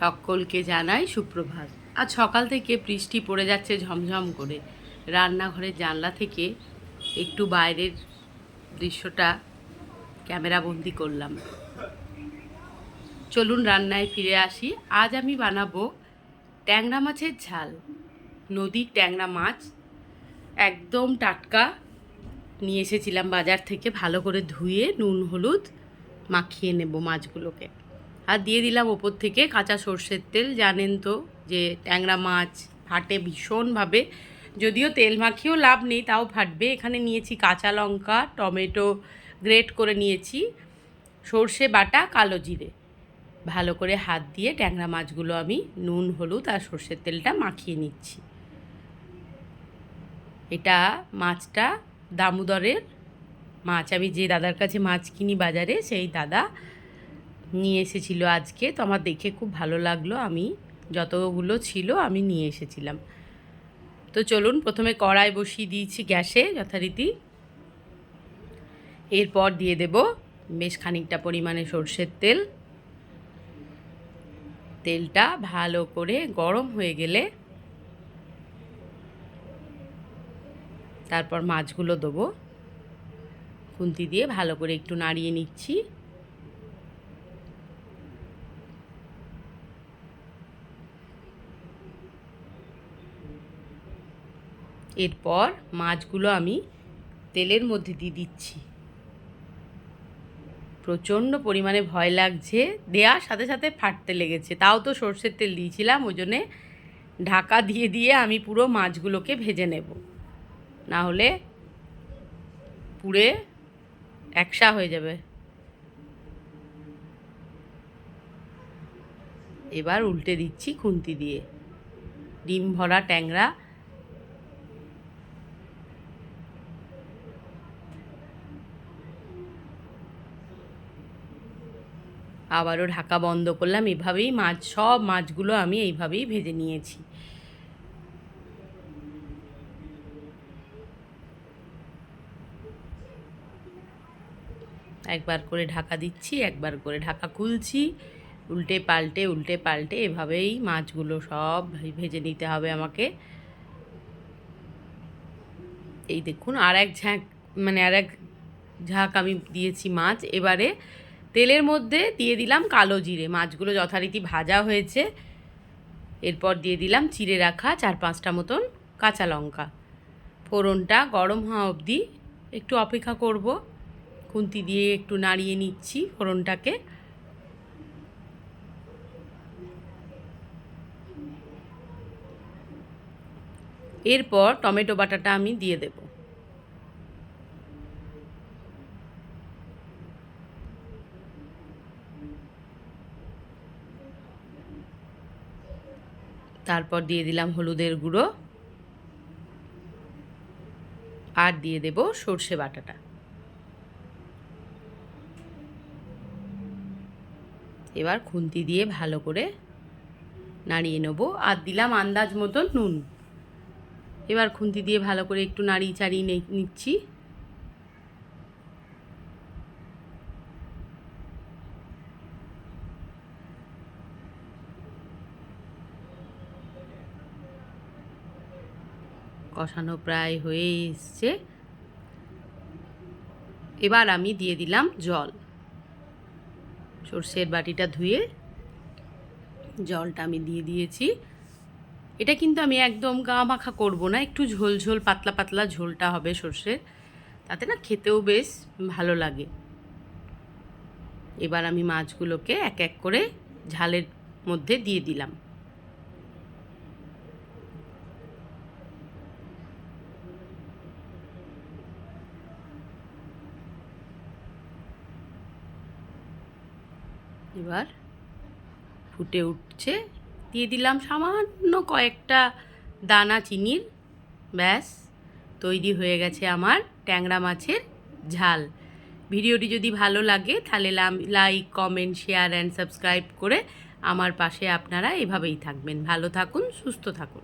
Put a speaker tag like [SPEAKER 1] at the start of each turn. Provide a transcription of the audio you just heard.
[SPEAKER 1] সকলকে জানাই সুপ্রভাত। আজ সকাল থেকে বৃষ্টি পড়ে যাচ্ছে ঝমঝম করে। রান্নাঘরের জানলা থেকে একটু বাইরের দৃশ্যটা ক্যামেরা বন্দি করলাম। চলুন রান্নায় ফিরে আসি। আজ আমি বানাবো ট্যাংরা মাছের ঝাল। নদীর ট্যাংরা মাছ একদম টাটকা। নিয়ে এসেছিলাম বাজার থেকে ভালো করে ধুয়ে নুন, হলুদ মাখিয়ে নেব মাছগুলোকে। আর দিয়ে দিলাম ওপর থেকে কাঁচা সর্ষের তেল। জানেন তো যে ট্যাংরা মাছ ফাটে ভীষণভাবে। যদিও তেল মাখিয়েও লাভ নেই, তাও ফাটবে। এখানে নিয়েছি কাঁচা লঙ্কা, টমেটো গ্রেট করে নিয়েছি। সর্ষে বাটা, কালো জিরে। ভালো করে হাত দিয়ে ট্যাংরা মাছগুলো আমি নুন, হলুদ আর সর্ষের তেলটা মাখিয়ে নিচ্ছি। এটা মাছটা দামোদরের মাছ। আমি যে দাদার কাছে মাছ কিনি বাজারে, সেই দাদা নিয়ে এসেছিল আজকে, তো আমার দেখে খুব ভালো লাগল আমি, যতগুলো ছিল আমি নিয়ে এসেছিলাম। তো চলুন, প্রথমে কড়াই বসিয়ে দিয়েছি গ্যাসে যথারীতি। এরপর দিয়ে দেব বেশ খানিকটা পরিমাণে সর্ষের তেল। তেলটা ভালো করে গরম হয়ে গেলে তারপর মাছগুলো দেবো। খুন্তি দিয়ে ভালো করে একটু নাড়িয়ে নিচ্ছি। এরপর মাছগুলো আমি তেলের মধ্যে দিয়ে দিচ্ছি। প্রচণ্ড পরিমাণে ভয় লাগছে। দেওয়ার সাথে সাথে ফাটতে লেগেছে। তাও তো সর্ষের তেল দিয়েছিলাম, ওই জন্যে ঢাকা দিয়ে দিয়ে আমি পুরো মাছগুলোকে ভেজে নেব। না হলে পুড়ে একসা হয়ে যাবে। এবার উল্টে দিচ্ছি খুন্তি দিয়ে। ডিম ভরা ট্যাংরা আবারও ঢাকা বন্ধ করলাম। এভাবেই মাছ, সব মাছগুলো আমি এইভাবেই ভেজে নিয়েছি। একবার করে ঢাকা দিচ্ছি, একবার করে ঢাকা খুলছি। উল্টে পাল্টে উল্টে পাল্টে এভাবেই মাছগুলো সব ভেজে নিতে হবে আমাকে। এই দেখুন আর এক ঝাঁক মানে আর এক ঝাঁক আমি দিয়েছি মাছ। এবারে তেলের মধ্যে দিয়ে দিলাম কালো জিরে। মাছগুলো যথারীতি ভাজা হয়েছে। এরপর দিয়ে দিলাম চিড়ে রাখা চার পাঁচটা মতন কাঁচা লঙ্কা। ফোড়নটা গরম হওয়া অবধি একটু অপেক্ষা করব। খুন্তি দিয়ে একটু নাড়িয়ে নিচ্ছি ফোড়নটাকে। এরপর টমেটো বাটাটা আমি দিয়ে দেব। তারপর দিয়ে দিলাম হলুদের গুঁড়ো। আর দিয়ে দেব সর্ষে বাটাটা। এবার খুন্তি দিয়ে ভালো করে নাড়িয়ে নেব। আর দিলাম আন্দাজ মতন নুন। এবার খুন্তি দিয়ে ভালো করে একটু নাড়িয়ে চাড়িয়ে নিচ্ছি। কষানো প্রায় হয়ে এসছে। এবার আমি দিয়ে দিলাম জল। সর্ষের বাটিটা ধুয়ে জলটা আমি দিয়ে দিয়েছি। এটা কিন্তু আমি একদম গা মাখা করব না, একটু ঝোল ঝোল, পাতলা পাতলা ঝোলটা হবে সর্ষের। তাতে না খেতেও বেশ ভালো লাগে। এবার আমি মাছগুলোকে এক এক করে ঝালের মধ্যে দিয়ে দিলাম। এবার ফুটে উঠছে। দিয়ে দিলাম সামান্য কয়েকটা দানা চিনির। ব্যাস, তৈরি হয়ে গেছে আমার ট্যাংরা মাছের ঝাল। ভিডিওটি যদি ভালো লাগে তাহলে like, comment, share and subscribe করে আমার পাশে আপনারা এভাবেই থাকবেন। ভালো থাকুন, সুস্থ থাকুন।